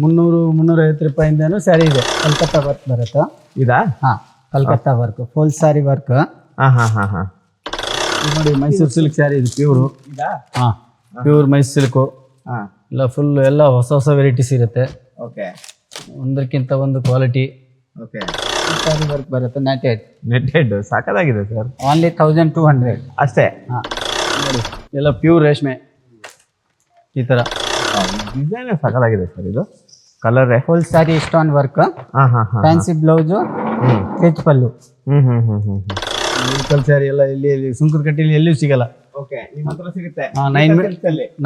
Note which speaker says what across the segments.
Speaker 1: ಮುನ್ನೂರು ಮುನ್ನೂರೈವತ್ತು ರೂಪಾಯಿಂದನೂ ಸ್ಯಾರಿ ಇದೆ. ಕಲ್ಕತ್ತಾ ವರ್ಕ್ ಬರುತ್ತೆ?
Speaker 2: ಇದಾ?
Speaker 1: ಹಾಂ Calcutta work full sari work
Speaker 2: ಹಾ ಹಾ ಹಾ ಹಾ.
Speaker 1: ನೋಡಿ ಮೈಸೂರು ಸಿಲ್ಕ್ ಸ್ಯಾರಿ ಇದು ಪ್ಯೂರು
Speaker 2: ಇದಾ?
Speaker 1: ಹಾಂ ಪ್ಯೂರ್ ಮೈಸೂರು ಸಿಲ್ಕು
Speaker 2: ಹಾ.
Speaker 1: ಎಲ್ಲ ಫುಲ್ ಎಲ್ಲ ಹೊಸ ಹೊಸ ವೆರೈಟೀಸ್ ಇರುತ್ತೆ.
Speaker 2: ಓಕೆ
Speaker 1: ಒಂದಕ್ಕಿಂತ ಒಂದು ಕ್ವಾಲಿಟಿ
Speaker 2: ಓಕೆ
Speaker 1: ಸ್ಯಾರಿ ವರ್ಕ್ ಬರುತ್ತೆ ನೆಟೆಡ್
Speaker 2: ನೆಟ್ಟೆಡ್ ಸಾಕಾಗಿದೆ sir
Speaker 1: only thousand two hundred
Speaker 2: ಅಷ್ಟೇ.
Speaker 1: ಹಾಂ. ನೋಡಿ ಎಲ್ಲ ಪ್ಯೂರ್ ರೇಷ್ಮೆ. ಈ ಥರ
Speaker 2: ಡಿಸೈನ್ ಸಕಲಾಗಿದೆ ಸರ್ ಇದು. Colour
Speaker 1: full sari stone work
Speaker 2: ಹಾ ಹಾ ಹಾ
Speaker 1: ಫ್ಯಾನ್ಸಿ ಬ್ಲೌಸು ರಿಚ್ ಪಲ್ಲು.
Speaker 2: ಹ್ಮ್ ಹ್ಮ್ ಹ್ಮ್ ಹ್ಮ್
Speaker 1: ಲೋಕಲ್ ಸ್ಯಾರಿ ಎಲ್ಲ ಇಲ್ಲಿ ಇಲ್ಲಿ ಸುಂಕದ ಕಟ್ಟಿಲಿ ಎಲ್ಲೂ ಸಿಗಲ್ಲ.
Speaker 2: ಓಕೆ ನಿಮ್ಮ ಹತ್ರ ಸಿಗುತ್ತೆ.
Speaker 1: ನೈನ್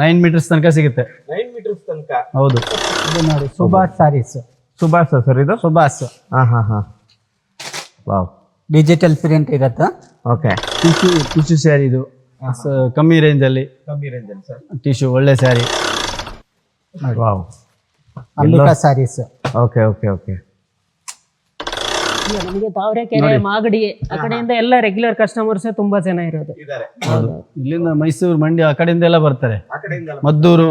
Speaker 1: ನೈನ್ ಮೀಟರ್ಸ್ ತನಕ ಸಿಗುತ್ತೆ.
Speaker 2: ನೈನ್ ಮೀಟರ್ಸ್ ತನಕ.
Speaker 1: ಹೌದು. ಇದು ನೋಡಿ ಸುಭಾಷ್ ಸ್ಯಾರೀಸ್
Speaker 2: ಸುಭಾಷ್ ಸರ್ ಇದು?
Speaker 1: ಸುಭಾಷ್
Speaker 2: ಹಾ ಹಾ ಹಾ. ವಾವ್
Speaker 1: ಡಿಜಿಟಲ್ ಪ್ರಿಂಟ್ ಇರುತ್ತೆ.
Speaker 2: ಓಕೆ
Speaker 1: ಟಿಶ್ಯೂ ಟಿಶ್ಯೂ ಸ್ಯಾರಿ ಇದು. ಸ- ಕಮ್ಮಿ ರೇಂಜಲ್ಲಿ
Speaker 2: ಕಮ್ಮಿ ರೇಂಜಲ್ಲಿ ಸರ್
Speaker 1: ಟಿಶ್ಯೂ ಒಳ್ಳೆ sari
Speaker 2: wow.
Speaker 1: Ambika saris
Speaker 2: okay okay okay.
Speaker 3: ಇಲ್ಲ, ನಮಗೆ ತಾವರೆಕೆರೆ ಮಾಗಡಿ ಆ ಕಡೆಯಿಂದ ಎಲ್ಲ ರೆಗ್ಯುಲರ್ ಕಸ್ಟಮರ್ಸ್ ತುಂಬಾ ಜನ ಇರೋದು.
Speaker 2: ಇದ್ದಾರೆ.
Speaker 1: ಹೌದು. ಇಲ್ಲಿಂದ ಮೈಸೂರು ಮಂಡ್ಯ ಆ ಕಡೆಯಿಂದ ಎಲ್ಲ ಬರ್ತಾರೆ. ಮದ್ದೂರು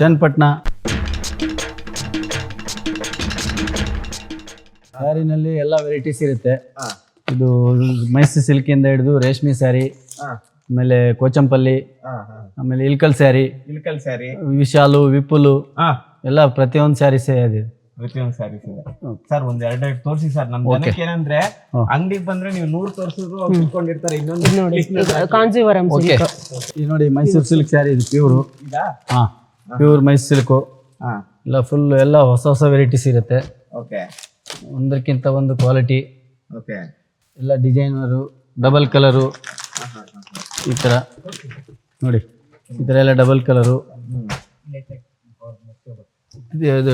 Speaker 1: ಚನ್ನಪಟ್ಟಣ. ಸ್ಯಾರಿನಲ್ಲಿ ಎಲ್ಲ ವೆರೈಟೀಸ್ ಇರುತ್ತೆ. ಇದು ಮೈಸೂರು ಸಿಲ್ಕಿಂದ ಹಿಡಿದು ರೇಷ್ಮೆ ಸ್ಯಾರಿ ಆಮೇಲೆ ಕೋಚಂಪಲ್ಲಿ
Speaker 2: ಹಾ ಹಾ.
Speaker 1: ಆಮೇಲೆ ಇಲ್ಕಲ್ ಸ್ಯಾರಿ
Speaker 2: ಇಲ್ಕಲ್ ಸ್ಯಾರಿ.
Speaker 1: ವಿಶಾಲು ವಿಪುಲು
Speaker 2: ಹಾ.
Speaker 1: ಎಲ್ಲ ಪ್ರತಿಯೊಂದು ಸ್ಯಾರಿ ಸೇರಿದೆ
Speaker 2: ಪ್ರತಿಯೊಂದು ಸ್ಯಾರೀಸ್ ಇದೆ. ಸರ್ ಒಂದ್ ಎರಡ್ ಎರಡು ತೋರಿಸಿ ಸರ್ ನಮ್ ಜನಕ್ಕೆ ಏನಂದ್ರೆ ಅಂಗಡಿಗೆ ಬಂದ್ರೆ ನೀವು ನೂರ್ ತೋರಿಸಿದ್ರು ಅವ್ರು ಕುತ್ಕೊಂಡಿರ್ತಾರೆ ಇನ್ನೊಂದು
Speaker 3: ಕಾಂಜೀವರಂ
Speaker 1: ಓಕೆ ಇದು ನೋಡಿ ಮೈಸೂರು ಸಿಲ್ಕ್ ಸ್ಯಾರಿ ಇದು ಪ್ಯೂರು
Speaker 2: ಇದಾ?
Speaker 1: ಹಾಂ ಪ್ಯೂರ್ ಮೈಸೂರು ಸಿಲ್ಕು
Speaker 2: ಹಾ.
Speaker 1: ಎಲ್ಲ ಫುಲ್ ಎಲ್ಲ ಹೊಸ ಹೊಸ ವೆರೈಟೀಸ್ ಇರುತ್ತೆ.
Speaker 2: ಓಕೆ
Speaker 1: ಒಂದಕ್ಕಿಂತ ಒಂದು ಕ್ವಾಲಿಟಿ
Speaker 2: ಓಕೆ
Speaker 1: ಎಲ್ಲ ಡಿಸೈನರು ಡಬಲ್ ಕಲರು ಈ ಥರ ನೋಡಿ ಈ ಥರ ಎಲ್ಲ ಡಬಲ್ ಕಲರು ಇದು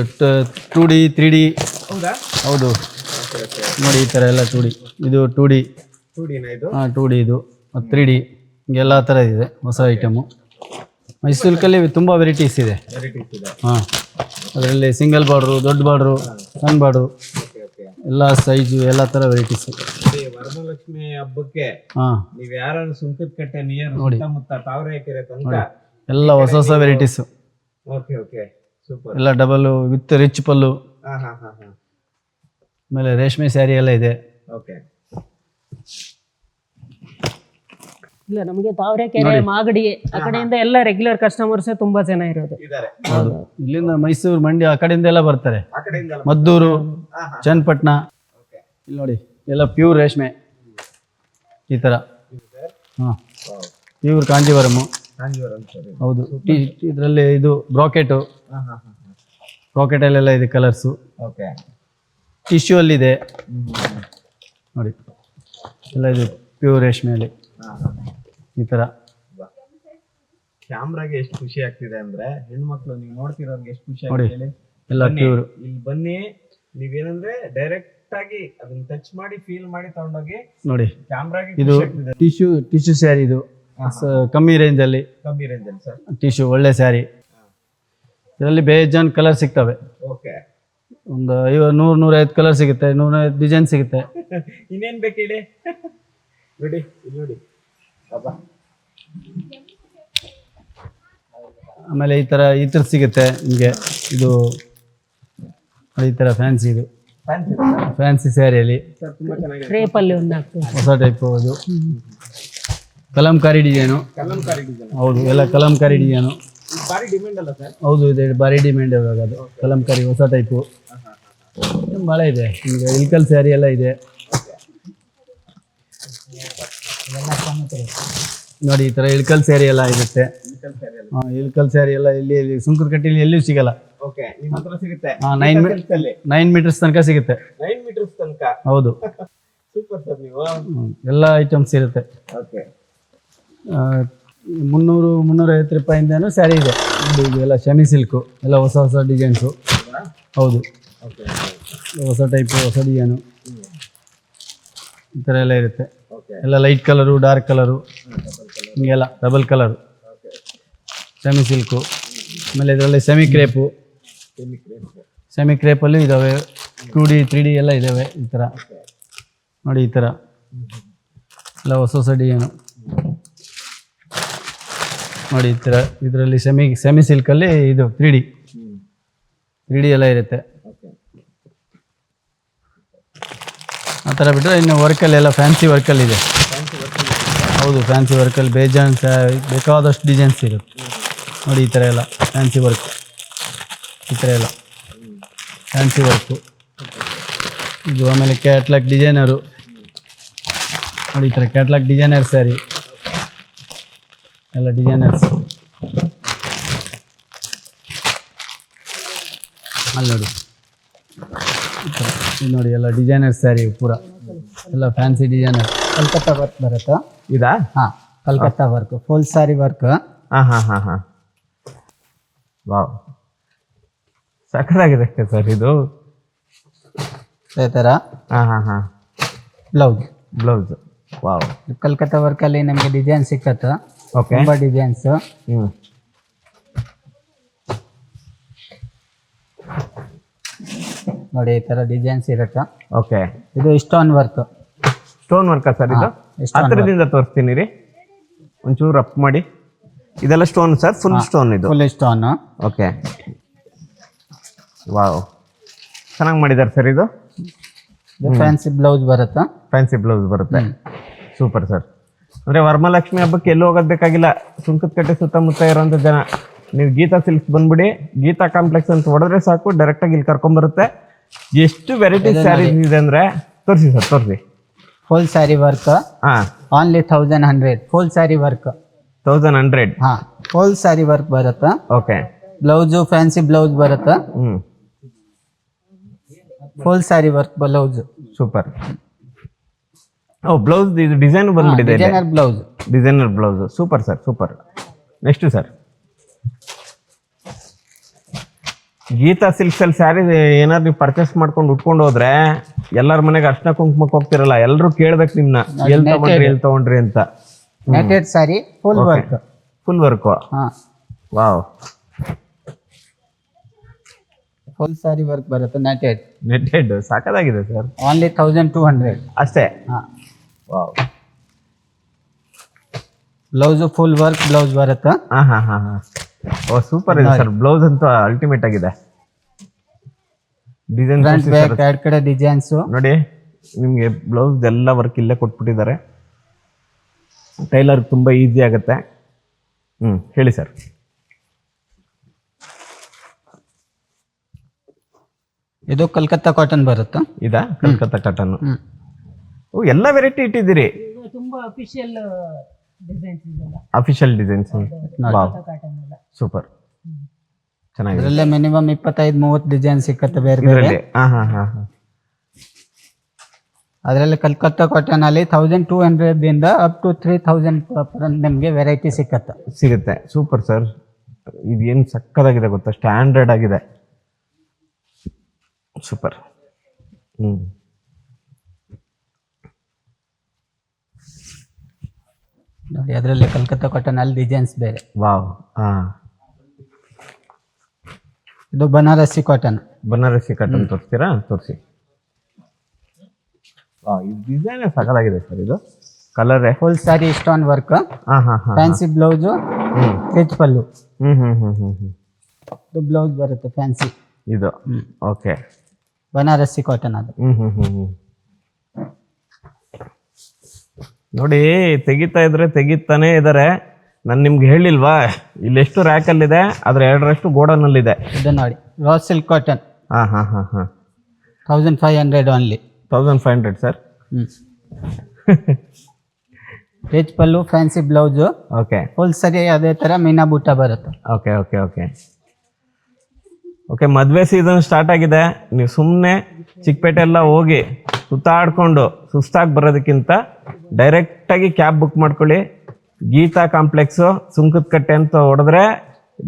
Speaker 1: ಟೂ ಡಿ ತ್ರೀ ಡಿ
Speaker 2: ಹೌದಾ?
Speaker 1: ಹೌದು. ನೋಡಿ ಈ ಥರ ಎಲ್ಲ ಟೂ ಡಿ ಇದು ಟೂ ಡಿ
Speaker 2: ಇದು?
Speaker 1: ಹಾಂ ಟೂ ಡಿ ಇದು. ಮತ್ತು ತ್ರೀ ಡಿ ಹಿಂಗೆಲ್ಲ ಥರ ಇದೆ ಹೊಸ ಐಟಮು ಮೈಸೂರ್ಕಲ್ಲಿ ತುಂಬ ವೆರೈಟೀಸ್ ಇದೆ.
Speaker 2: ವೆರೈಟೀಸ್ ಇದೆ.
Speaker 1: ಹಾಂ ಅದರಲ್ಲಿ ಸಿಂಗಲ್ ಬಾರ್ಡ್ರು ದೊಡ್ಡ ಬಾರ್ಡ್ರು ಸಣ್ಣ ಬಾರ್ಡ್ರು ಎಲ್ಲ ಸೈಜು ಎಲ್ಲ ಥರ ವೆರೈಟೀಸ್
Speaker 2: ವರಮಹಾಲಕ್ಷ್ಮಿ ಹಬ್ಬಕ್ಕೆ
Speaker 1: ಹಾ.
Speaker 2: ನೀವ್ ಯಾರು ಸುಂಕದ ಕಟ್ಟೆ ನಿಯರ್
Speaker 1: ನೋಡಿ.
Speaker 2: ಸುತ್ತಮುತ್ತ ತಾವರೆಕೆರೆ ತನಕ
Speaker 1: ಎಲ್ಲ ಹೊಸ ಹೊಸ ವೆರೈಟೀಸ್
Speaker 2: ಓಕೆ ಓಕೆ ಸೂಪರ್
Speaker 1: ಎಲ್ಲ ಡಬಲ್ ವಿತ್ ರಿಚ್ ಪಲ್ಲು.
Speaker 2: ಹಾ ಹಾ ಹಾ ಹಾ.
Speaker 1: ಆಮೇಲೆ ರೇಷ್ಮೆ ಸ್ಯಾರಿ ಎಲ್ಲ ಇದೆ.
Speaker 2: ಓಕೆ
Speaker 3: ಇಲ್ಲ ನಮಗೆ ತಾವರೆಕೆರೆ ಮಾಗಡಿ ಆ ಕಡೆಯಿಂದ ಎಲ್ಲ ರೆಗ್ಯುಲರ್ ಕಸ್ಟಮರ್ಸ್ ತುಂಬಾ ಜನ ಇರೋದು.
Speaker 2: ಇದಾರೆ
Speaker 1: ಹೌದು. ಇಲ್ಲಿಂದ ಮೈಸೂರು ಮಂಡ್ಯ ಆ ಕಡೆಯಿಂದ ಎಲ್ಲ ಬರ್ತಾರೆ.
Speaker 2: ಆ ಕಡೆಯಿಂದ
Speaker 1: ಮದ್ದೂರು ಚನ್ನಪಟ್ಟಣ.
Speaker 2: ಓಕೆ
Speaker 1: ಇಲ್ಲಿ ನೋಡಿ. ಎಲ್ಲ ಪ್ಯೂರ್ ರೇಷ್ಮೆ. ಈ ಥರ ಹಾಂ. ಪ್ಯೂರ್ ಕಾಂಜೀವರಮು ಹೌದು. ಇದರಲ್ಲಿ ಇದು ಬ್ರಾಕೆಟು.
Speaker 2: ಹಾ ಹಾ ಹಾ
Speaker 1: ಬ್ರಾಕೆಟಲ್ಲೆಲ್ಲ ಇದೆ ಕಲರ್ಸು.
Speaker 2: ಓಕೆ.
Speaker 1: ಟಿಶ್ಯೂ ಅಲ್ಲಿದೆ ನೋಡಿ. ಎಲ್ಲ ಇದು ಪ್ಯೂರ್ ರೇಷ್ಮೆಯಲ್ಲಿ. ಈ ಥರ
Speaker 2: ಕ್ಯಾಮ್ರಾಗೆ ಎಷ್ಟು ಖುಷಿ ಆಗ್ತಿದೆ ಅಂದ್ರೆ ಹೆಣ್ಮಕ್ಳು ನೀವು ನೋಡ್ತಿರೋರ್ಗೆ ಎಷ್ಟು ಖುಷಿ
Speaker 1: ನೋಡಿ.
Speaker 2: ಆಗ್ತಿದೆ
Speaker 1: ಎಲ್ಲ ಪ್ಯೂರ್
Speaker 2: ಇಲ್ಲಿ ಬನ್ನಿ. ನೀವೇನಂದ್ರೆ ಡೈರೆಕ್ಟ್ ಆಗಿ ಅದನ್ನ ಟಚ್ ಮಾಡಿ ಫೀಲ್ ಮಾಡಿ ತಗೊಂಡೋಗಿ
Speaker 1: ನೋಡಿ
Speaker 2: ಕ್ಯಾಮ್ರಾಗೆ
Speaker 1: ಇದು ಟಿಶ್ಯೂ ಟಿಶ್ಯೂ ಸ್ಯಾರಿ ಇದು. ಕಮ್ಮಿ ರೇಂಜ್ ಅಲ್ಲಿ.
Speaker 2: ಕಮ್ಮಿ ರೇಂಜಲ್ಲಿ ಸರ್
Speaker 1: ಟಿಶ್ಯೂ ಒಳ್ಳೆ ಸ್ಯಾರಿ ಇದರಲ್ಲಿ ಬೇಜಾನ್ ಕಲರ್ ಸಿಗ್ತವೆ.
Speaker 2: ಓಕೆ
Speaker 1: ಒಂದು ಐವ ನೂರು ನೂರೈವತ್ತು ಕಲರ್ ಸಿಗುತ್ತೆ ನೂರೈವತ್ತು ಡಿಸೈನ್ ಸಿಗುತ್ತೆ.
Speaker 2: ಇನ್ನೇನ್ ಬೇಕು ಹೇಳಿ ನೋಡಿ. ನೋಡಿ
Speaker 1: ಆಮೇಲೆ ಈ ಥರ ಈ ಥರ ಸಿಗುತ್ತೆ ನಿಮಗೆ. ಇದು ಈ ಥರ ಫ್ಯಾನ್ಸಿ ಇದು.
Speaker 2: ಫ್ಯಾನ್ಸಿ
Speaker 1: ಫ್ಯಾನ್ಸಿ ಸ್ಯಾರಿಯಲ್ಲಿ
Speaker 2: ಸರ್ ತುಂಬಾ ಚೆನ್ನಾಗಿದೆ.
Speaker 3: ಕ್ರೇಪ್ ಅಲ್ಲಿ ಒಂದು ಆಗ್ತದೆ
Speaker 1: ಹೊಸ ಟೈಪ್ ಅದು ಕಲಂಕಾರಿ ಡಿಸೈನು
Speaker 2: ಕಲಂಕಾರಿ ಡಿಸೈನ್
Speaker 1: ಹೌದು ಎಲ್ಲ ಕಲಂಕಾರಿ ಡಿಸೈನು ಹೌದು ಇದೆ ಭಾರಿ ಡಿಮ್ಯಾಂಡ್ ಇವಾಗ ಅದು. ಕಲಂಕಾರಿ ಹೊಸ ಟೈಪು ಭಾಳ ಇದೆ. ಈಗ ಇಲ್ಕಲ್ ಸ್ಯಾರಿ ಎಲ್ಲ ಇದೆ. ನೋಡಿ ಈ ಥರ ಇಳ್ಕಲ್ ಸ್ಯಾರಿ ಎಲ್ಲ ಇರುತ್ತೆ. ಹಾಂ ಇಳ್ಕಲ್ ಸ್ಯಾರಿ ಎಲ್ಲ ಇಲ್ಲಿ ಇಲ್ಲಿ ಸುಂಕದ ಕಟ್ಟಿಲಿ ಎಲ್ಲಿಯೂ ಸಿಗಲ್ಲ.
Speaker 2: ಓಕೆ ನಿಮ್ಮ ಹತ್ರ ಸಿಗುತ್ತೆ.
Speaker 1: ನೈನ್
Speaker 2: ಅಲ್ಲಿ
Speaker 1: ನೈನ್ ಮೀಟರ್ಸ್ ತನಕ ಸಿಗುತ್ತೆ.
Speaker 2: ನೈನ್ ಮೀಟರ್ಸ್ ತನಕ.
Speaker 1: ಹೌದು.
Speaker 2: ಸೂಪರ್ ಸರ್ ನೀವು.
Speaker 1: ಎಲ್ಲ ಐಟಮ್ಸ್ ಇರುತ್ತೆ.
Speaker 2: ಓಕೆ
Speaker 1: ಮುನ್ನೂರು ಮುನ್ನೂರೈವತ್ತು ರೂಪಾಯಿಂದನೂ ಸ್ಯಾರಿ ಇದೆ. ಎಲ್ಲ ಶಮಿ ಸಿಲ್ಕು ಎಲ್ಲ ಹೊಸ ಹೊಸ ಡಿಸೈನ್ಸು ಹೌದು?
Speaker 2: ಓಕೆ
Speaker 1: ಹೊಸ ಟೈಪ್ ಹೊಸ ಡಿಸೈನು ಈ ಥರ ಎಲ್ಲ ಇರುತ್ತೆ.
Speaker 2: ಓಕೆ
Speaker 1: ಎಲ್ಲ ಲೈಟ್ ಕಲರು ಡಾರ್ಕ್ ಕಲರು ಹಿಂಗೆಲ್ಲ ಡಬಲ್ ಕಲರು ಶಮಿ ಸಿಲ್ಕು ಆಮೇಲೆ ಇದರಲ್ಲಿ ಸೆಮಿ ಕ್ರೇಪು ಸೆಮಿ ಕ್ರೇಪಲ್ಲೂ ಇದ್ದಾವೆ ಟೂ ಡಿ ತ್ರೀ ಡಿ ಎಲ್ಲ ಇದ್ದಾವೆ ಈ ಥರ ನೋಡಿ ಈ ಥರ ಎಲ್ಲ ಹೊಸ ಹೊಸ ಡಿಸೈನು ನೋಡಿ ಈ ಥರ ಇದರಲ್ಲಿ ಸೆಮಿ ಸೆಮಿ ಸಿಲ್ಕಲ್ಲಿ ಇದು ತ್ರೀ ಡಿ ತ್ರೀ ಡಿ ಎಲ್ಲ ಇರುತ್ತೆ. ಆ ಥರ ಬಿಟ್ಟರೆ ಇನ್ನು ವರ್ಕಲ್ಲಿ ಎಲ್ಲ ಫ್ಯಾನ್ಸಿ ವರ್ಕಲ್ಲಿ ಇದೆ. ಹೌದು ಫ್ಯಾನ್ಸಿ ವರ್ಕಲ್ಲಿ ಬೇಜಾನ್ ಬೇಕಾದಷ್ಟು ಡಿಸೈನ್ಸ್ ಇರುತ್ತೆ. ನೋಡಿ ಈ ಥರ ಎಲ್ಲ ಫ್ಯಾನ್ಸಿ ವರ್ಕ್ ಈ ಥರ ಎಲ್ಲ. ಫ್ಯಾನ್ಸಿ ವರ್ಕು ಇದು ಆಮೇಲೆ ಕ್ಯಾಟ್ಲಾಕ್ ಡಿಸೈನರು ನೋಡಿ ಈ ಥರ ಕ್ಯಾಟ್ಲಾಕ್ ಡಿಸೈನರ್ ಸ್ಯಾರಿ ಎಲ್ಲ ಡಿಸೈನರ್ಸ್ ಅಲ್ಲಿ ನೋಡಿ. ಇದು ನೋಡಿ ಎಲ್ಲ ಡಿಸೈನರ್ ಸ್ಯಾರಿ ಪೂರ. ಎಲ್ಲ ಫ್ಯಾನ್ಸಿ ಡಿಸೈನರ್
Speaker 4: ಕಲ್ಕತ್ತಾ ವರ್ಕ್ ಬರುತ್ತಾ?
Speaker 2: ಇದಾ?
Speaker 4: ಹಾಂ. Calcutta work full sari work
Speaker 2: ಹಾಂ ಹಾಂ ಹಾಂ ಹಾಂ. ವಾವ್ ಸಖತ್ತಾಗಿದೆ ಸರ್ ಇದು.
Speaker 4: ಈ ಥರ
Speaker 2: ಹಾ ಹಾ ಹಾ.
Speaker 4: ಬ್ಲೌಸ್
Speaker 2: ಬ್ಲೌಸ್ ವಾವ್
Speaker 4: ಕಲ್ಕತ್ತಾ ವರ್ಕಲ್ಲಿ ನಿಮಗೆ ಡಿಸೈನ್ ಸಿಕ್ಕತ್ತೆ
Speaker 2: ಓಕೆ
Speaker 4: ತುಂಬ ಡಿಸೈನ್ಸ್
Speaker 2: ಹ್ಞೂ
Speaker 4: ನೋಡಿ ಈ ಥರ ಡಿಸೈನ್ಸ್ ಇರುತ್ತೆ.
Speaker 2: ಓಕೆ
Speaker 4: ಇದು ಸ್ಟೋನ್ ವರ್ಕ್
Speaker 2: ಸ್ಟೋನ್ ವರ್ಕಾ ಸರ್ ಇದು?
Speaker 4: stone
Speaker 2: ಹತ್ತಿರದಿಂದ ತೋರಿಸ್ತೀನಿ ರೀ. ಒಂಚೂರು ಅಪ್ ಮಾಡಿ. ಇದೆಲ್ಲ ಸ್ಟೋನ್ ಸರ್ ಫುಲ್ ಸ್ಟೋನ್ ಇದು?
Speaker 4: Full stone
Speaker 2: okay wow. ಚೆನ್ನಾಗಿ ಮಾಡಿದ್ದಾರೆ ಸರ್ ಇದು?
Speaker 4: ಫ್ಯಾನ್ಸಿ ಬ್ಲೌಸ್ ಬರುತ್ತಾ?
Speaker 2: ಫ್ಯಾನ್ಸಿ ಬ್ಲೌಸ್ ಬರುತ್ತೆ. ಸೂಪರ್ ಸರ್ ಅಂದರೆ ವರಮಹಾಲಕ್ಷ್ಮಿ ಹಬ್ಬಕ್ಕೆ ಎಲ್ಲೂ ಹೋಗೋದು ಬೇಕಾಗಿಲ್ಲ. ಸುಂಕದಕಟ್ಟೆ ಸುತ್ತಮುತ್ತ ಇರೋಂಥ ಜನ. ನೀವು ಗೀತಾ ಸಿಲ್ಕ್ಸ್ ಬಂದ್ಬಿಡಿ. ಗೀತಾ ಕಾಂಪ್ಲೆಕ್ಸ್ ಅಂತ ಹೊಡೆದ್ರೆ ಸಾಕು ಡೈರೆಕ್ಟಾಗಿ ಇಲ್ಲಿ ಕರ್ಕೊಂಬರುತ್ತೆ. ಎಷ್ಟು ವೆರೈಟಿ ಸ್ಯಾರೀಸ್ ಇದೆ ಅಂದರೆ ತೋರಿಸಿ ಸರ್ ತೋರಿಸಿ.
Speaker 4: ಫುಲ್ ಸ್ಯಾರಿ ವರ್ಕ್
Speaker 2: ಹಾಂ.
Speaker 4: Only thousand hundred full sari work
Speaker 2: thousand hundred
Speaker 4: ಹಾಂ. ಫುಲ್ ಸ್ಯಾರಿ ವರ್ಕ್ ಬರುತ್ತಾ?
Speaker 2: ಓಕೆ
Speaker 4: ಬ್ಲೌಸು ಫ್ಯಾನ್ಸಿ ಬ್ಲೌಸ್ ಬರುತ್ತಾ?
Speaker 2: ಹ್ಞೂ
Speaker 4: full sari work blouse
Speaker 2: super ಓ ಬ್ಲೌಸ್ ಇದು ಡಿಸೈನ್ ಬಂದ್ಬಿಟ್ಟಿದೆ
Speaker 4: designer blouse
Speaker 2: designer blouse super sir super next sir Geetha silks ಅಲ್ಲಿ ಸ್ಯಾರಿ ಏನಾದ್ರು ನೀವು purchase ಮಾಡ್ಕೊಂಡು ಉಟ್ಕೊಂಡು ಹೋದ್ರೆ ಎಲ್ಲರ ಮನೆಗೆ ಅರ್ಶನ ಕುಂಕುಮಕ್ಕೆ ಹೋಗ್ತಿರಲ್ಲ ಎಲ್ಲರೂ ಕೇಳ್ಬೇಕು ನಿಮ್ನ. ಎಲ್ ತಗೊಂಡ್ರಿ ಎಲ್ಲಿ ತಗೊಂಡ್ರಿ ಅಂತ.
Speaker 4: Netted sari full work
Speaker 2: full work wow
Speaker 4: full sari work ಬರುತ್ತೆ ನೆಟೆಡ್
Speaker 2: ನೆಟ್ಟೆಡ್ ಸಾಕಾಗಿದೆ sir
Speaker 4: only thousand two hundred
Speaker 2: ಅಷ್ಟೇ?
Speaker 4: ಹಾಂ.
Speaker 2: Wow
Speaker 4: blouse full work blouse ಬರುತ್ತೆ.
Speaker 2: ಹಾಂ ಹಾಂ ಹಾಂ ಹಾಂ. ಓ ಸೂಪರ್ ಇದೆ ಸರ್ ಬ್ಲೌಸ್ ಅಂತೂ ಅಲ್ಟಿಮೇಟ್ ಆಗಿದೆ. ಡಿಸೈನ್
Speaker 4: ಫ್ರಂಟ್ ಬ್ಯಾಕ್ ಎರಡು ಕಡೆ ಡಿಸೈನ್ಸು
Speaker 2: ನೋಡಿ ನಿಮಗೆ ಬ್ಲೌಸ್ ಎಲ್ಲ ವರ್ಕ್ ಇಲ್ಲೇ ಕೊಟ್ಬಿಟ್ಟಿದ್ದಾರೆ. ಟೈಲರ್ ತುಂಬ ಈಸಿ ಆಗುತ್ತೆ. ಹ್ಞೂ ಹೇಳಿ ಸರ್
Speaker 4: ಇದು ಕಲ್ಕತ್ತಾ ಕಾಟನ್ ಬರುತ್ತಾ?
Speaker 2: ಇದಾ? ಕಲ್ಕತ್ತಾ ಕಾಟನ್ ಓ ಎಲ್ಲ ವೆರೈಟಿ ಇಟ್ಟಿದ್ದೀರಿ.
Speaker 3: ಇದು ತುಂಬಾ official designs
Speaker 2: official designs wow
Speaker 3: cotton ಎಲ್ಲ.
Speaker 2: ಸೂಪರ್ ಚೆನ್ನಾಗಿದೆ.
Speaker 4: ಇದರಲ್ಲೇ ಮಿನಿಮಮ್ ಇಪ್ಪತ್ತೈದು ಮೂವತ್ತು ಡಿಸೈನ್ ಸಿಕ್ಕತ್ತೆ ಬೇರೆ ಬೇರೆ.
Speaker 2: ಇದರಲ್ಲಿ. ಹಾಂ ಹಾಂ ಹಾಂ ಹಾಂ.
Speaker 4: ಅದರಲ್ಲಿ ಕಲ್ಕತ್ತಾ ಕಾಟನ್ ಅಲ್ಲಿ ತೌಸಂಡ್ ಟೂ ಹಂಡ್ರೆಡ್ ಇಂದ ಅಪ್ ಟು ತ್ರೀ ತೌಸಂಡ್ ನಿಮಗೆ ವೆರೈಟಿ ಸಿಕ್ಕತ್ತೆ.
Speaker 2: ಸಿಗುತ್ತೆ. ಸೂಪರ್ ಸರ್ ಇದು ಏನು ಸಕ್ಕದಾಗಿದೆ ಗೊತ್ತಾ? ಸ್ಟ್ಯಾಂಡರ್ಡ್ ಆಗಿದೆ. ಸೂಪರ್ ಹ್ಞೂ
Speaker 4: ನೋಡಿ ಅದರಲ್ಲಿ ಕಲ್ಕತ್ತಾ ಕಾಟನ್ ಅಲ್ಲಿ ಡಿಸೈನ್ಸ್ ಬೇರೆ.
Speaker 2: ವಾವ್ ಹಾಂ
Speaker 4: ಇದು ಬನಾರಸಿ ಕಾಟನ್
Speaker 2: ಬನಾರಸಿ ಕಾಟನ್ ತೋರಿಸ್ತೀರಾ? ತೋರಿಸಿ. ಡಿಸೈನ್ ಸಕಲಾಗಿದೆ ಸರ್ ಇದು? Colour
Speaker 4: full sari stone work
Speaker 2: ಹಾಂ ಹಾಂ ಹಾಂ
Speaker 4: ಫ್ಯಾನ್ಸಿ ಬ್ಲೌಸು ರಿಚ್ ಪಲ್ಲು.
Speaker 2: ಹ್ಞೂ ಹ್ಞೂ ಹ್ಞೂ ಹ್ಞೂ ಹ್ಞೂ
Speaker 4: ಇದು ಬ್ಲೌಸ್ ಬರುತ್ತೆ ಫ್ಯಾನ್ಸಿ
Speaker 2: ಇದು. ಓಕೆ
Speaker 4: ಬನಾರಸಿ ಕಾಟನ್ ಅದು.
Speaker 2: ನೋಡಿ ತೆಗಿತಾ ಇದ್ರೆ ತೆಗಿತಾನೆ ಇದಾರೆ. ನಾನು ನಿಮ್ಗೆ ಹೇಳಿಲ್ವಾ? ಇಲ್ಲೆಷ್ಟು ರ್ಯಾಕಲ್ಲಿದೆ ಅದ್ರ ಎರಡರಷ್ಟು ಗೋಡನಲ್ಲಿದೆ
Speaker 4: ಇದು. ನೋಡಿ ರಾ ಸಿಲ್ಕ್ ಕಾಟನ್
Speaker 2: ಹಾಂ ಹಾಂ ಹಾಂ ಹಾಂ.
Speaker 4: Thousand five hundred only
Speaker 2: thousand five hundred sir
Speaker 4: ಹ್ಞೂ pallu fancy blouse
Speaker 2: okay
Speaker 4: full sari ಅದೇ ಥರ ಮೀನಾ ಬೂಟ ಬರುತ್ತೆ.
Speaker 2: ಓಕೆ ಓಕೆ ಓಕೆ ಓಕೆ ಮದುವೆ ಸೀಸನ್ ಸ್ಟಾರ್ಟ್ ಆಗಿದೆ. ನೀವು ಸುಮ್ಮನೆ ಚಿಕ್ಕಪೇಟೆ ಎಲ್ಲ ಹೋಗಿ ಸುತ್ತಾಡ್ಕೊಂಡು ಸುಸ್ತಾಗಿ ಬರೋದಕ್ಕಿಂತ ಡೈರೆಕ್ಟಾಗಿ ಕ್ಯಾಬ್ ಬುಕ್ ಮಾಡ್ಕೊಳ್ಳಿ. ಗೀತಾ ಕಾಂಪ್ಲೆಕ್ಸು ಸುಂಕದ ಕಟ್ಟೆ ಅಂತ ಹೊಡೆದ್ರೆ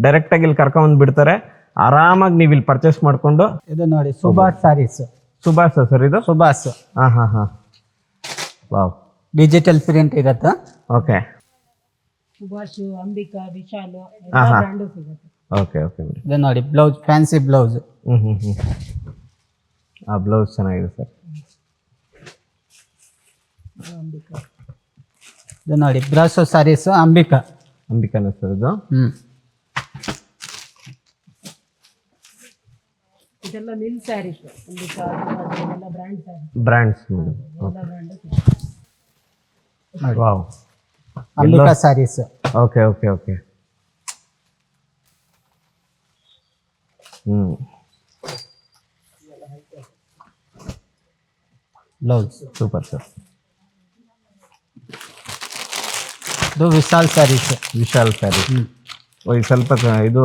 Speaker 2: ಡೈರೆಕ್ಟಾಗಿ ಇಲ್ಲಿ ಕರ್ಕೊಂಬಂದು ಬಿಡ್ತಾರೆ. ಆರಾಮಾಗಿ ನೀವು ಇಲ್ಲಿ ಪರ್ಚೇಸ್ ಮಾಡಿಕೊಂಡು.
Speaker 4: ಇದು ನೋಡಿ ಸುಭಾಷ್ ಸಾರೀಸ್
Speaker 2: ಸುಭಾಷ್ ಸರ್ ಇದು?
Speaker 4: ಸುಭಾಷ್.
Speaker 2: ಹಾಂ ಹಾಂ ಹಾಂ. ವಾವ್
Speaker 4: ಡಿಜಿಟಲ್ ಪ್ರಿಂಟ್ ಇರತ್ತ?
Speaker 2: ಓಕೆ
Speaker 3: ಸುಭಾಷ್ ಅಂಬಿಕಾ ವಿಶಾಲ್
Speaker 2: ಹಾ, ಹಾ.
Speaker 3: ಸಿಗುತ್ತೆ.
Speaker 2: ಓಕೆ ಓಕೆ ಮೇಡಮ್
Speaker 4: ಇದು ನೋಡಿ ಬ್ಲೌಸ್ ಫ್ಯಾನ್ಸಿ ಬ್ಲೌಸ್
Speaker 2: ಹ್ಞೂ ಹ್ಞೂ ಹ್ಞೂ ಆ ಬ್ಲೌಸ್ ಚೆನ್ನಾಗಿದೆ ಸರ್.
Speaker 3: ಅಂಬಿಕಾ.
Speaker 4: ಇದು ನೋಡಿ ಬ್ರಾಸೋ ಸಾರೀಸ್ ಅಂಬಿಕಾ.
Speaker 2: ಅಂಬಿಕಾನ ಸರ್ ಇದು?
Speaker 4: ಹ್ಞೂ
Speaker 3: ಇದೆಲ್ಲ ಮಿಲ್ ಸ್ಯಾರೀಸ್ ಅಂಬಿಕಾ ಎಲ್ಲ ಬ್ರ್ಯಾಂಡ್ ಸ್ಯಾರಿ
Speaker 2: ಬ್ರ್ಯಾಂಡ್ಸ್
Speaker 3: ಎಲ್ಲ brand
Speaker 2: wow
Speaker 4: Ambika saris
Speaker 2: okay okay okay ಹ್ಞೂ
Speaker 4: ಬ್ಲೌಸ್
Speaker 2: ಸೂಪರ್ ಸರ್.
Speaker 4: ಇದು ವಿಶಾಲ್ ಸಾರೀಸ್
Speaker 2: ವಿಶಾಲ್ ಸ್ಯಾರಿ. ಈಗ ಸ್ವಲ್ಪ ಕ- ಇದು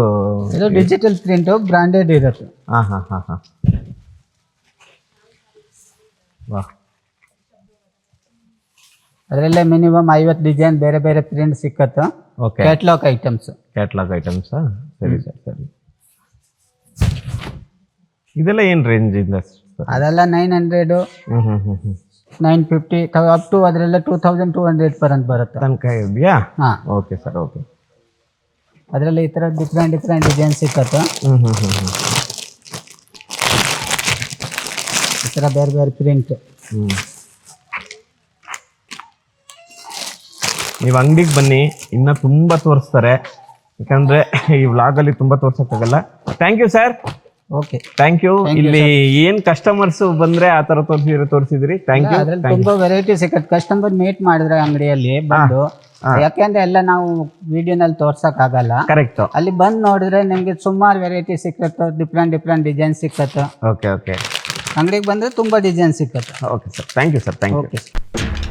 Speaker 4: ಇದು ಡಿಜಿಟಲ್ ಪ್ರಿಂಟ್ ಬ್ರಾಂಡೆಡ್ ಇರುತ್ತೆ
Speaker 2: ಹಾಂ ಹಾಂ ಹಾಂ ಹಾಂ. ವಾಹ್
Speaker 4: ಅದರಲ್ಲೇ ಮಿನಿಮಮ್ ಐವತ್ತು ಡಿಸೈನ್ ಬೇರೆ ಬೇರೆ ಪ್ರಿಂಟ್ ಸಿಕ್ಕತ್ತು.
Speaker 2: ಓಕೆ
Speaker 4: ಕ್ಯಾಟ್ಲಾಗ್ ಐಟಮ್ಸ್
Speaker 2: ಕ್ಯಾಟ್ಲಾಗ್ ಐಟಮ್ಸಾ ಸರಿ ಸರ್ ಸರಿ. ಇದೆಲ್ಲ ಏನು ರೇಂಜ್ ಇದೆ
Speaker 4: ಅದೆಲ್ಲ ನೈನ್ ಹಂಡ್ರೆಡು
Speaker 2: ಹ್ಞೂ ಹ್ಞೂ ಹ್ಞೂ ಹ್ಞೂ
Speaker 4: ನೈನ್ ಫಿಫ್ಟಿ ಅಪ್ ಟು ಅದರೆಲ್ಲ ಟೂ ತೌಸಂಡ್ ಟೂ ಹಂಡ್ರೆಡ್ ಪರ್ಯಂತ ಬರುತ್ತೆ.
Speaker 2: ತನಕ ಇದೆಯಾ?
Speaker 4: ಹಾಂ.
Speaker 2: ಓಕೆ ಸರ್ ಓಕೆ
Speaker 4: ಅದರಲ್ಲಿ ಈ ಥರ ಡಿಫ್ರೆಂಟ್ ಡಿಫ್ರೆಂಟ್ ಡಿಸೈನ್ ಸಿಕ್ಕತ್ತೆ.
Speaker 2: ಹ್ಞೂ ಹ್ಞೂ ಹ್ಞೂ ಹ್ಞೂ
Speaker 4: ಈ ಥರ ಬೇರೆ ಬೇರೆ ಪ್ರಿಂಟ್
Speaker 2: ಹ್ಞೂ ನೀವು ಅಂಗಡಿಗೆ ಬನ್ನಿ ಇನ್ನೂ ತುಂಬ ತೋರಿಸ್ತಾರೆ. ಯಾಕಂದರೆ ಈ ವ್ಲಾಗಲ್ಲಿ ತುಂಬ ತೋರ್ಸೋಕ್ಕಾಗಲ್ಲ. Thank you sir
Speaker 4: okay
Speaker 2: thank you ಇಲ್ಲಿ ಏನ್ ಕಸ್ಟಮರ್ಸ್ ಬಂದ್ರೆ ಆ ತರ ತೋರಿಸಿದ್ರೆ. ತೋರಿಸಿದ್ರಿ ಥ್ಯಾಂಕ್ ಯು
Speaker 4: ಅದ್ರಲ್ಲಿ ತುಂಬಾ ವೆರೈಟಿ ಸಿಕ್ಕತ್ತೆ ಕಸ್ಟಮರ್ ಮೀಟ್ ಮಾಡಿದ್ರೆ ಅಂಗಡಿಯಲ್ಲಿ ಬಂದು. ಯಾಕೆಂದ್ರೆ ಎಲ್ಲ ನಾವು ವಿಡಿಯೋನಲ್ಲಿ ತೋರ್ಸಕ್ ಆಗಲ್ಲ
Speaker 2: ಕರೆಕ್ಟ್
Speaker 4: ಅಲ್ಲಿ ಬಂದು ನೋಡಿದ್ರೆ ನಿಮ್ಗೆ ಸುಮಾರು ವೆರೈಟಿ ಸಿಕ್ಕತ್ತೆ ಡಿಫ್ರೆಂಟ್ ಡಿಫ್ರೆಂಟ್ ಡಿಸೈನ್ ಸಿಕ್ಕತ್ತೆ
Speaker 2: ಓಕೆ ಓಕೆ
Speaker 4: ಅಂಗಡಿಗೆ ಬಂದ್ರೆ ತುಂಬಾ ಡಿಸೈನ್ ಸಿಕ್ಕತ್ತೆ
Speaker 2: okay sir thank you sir thank you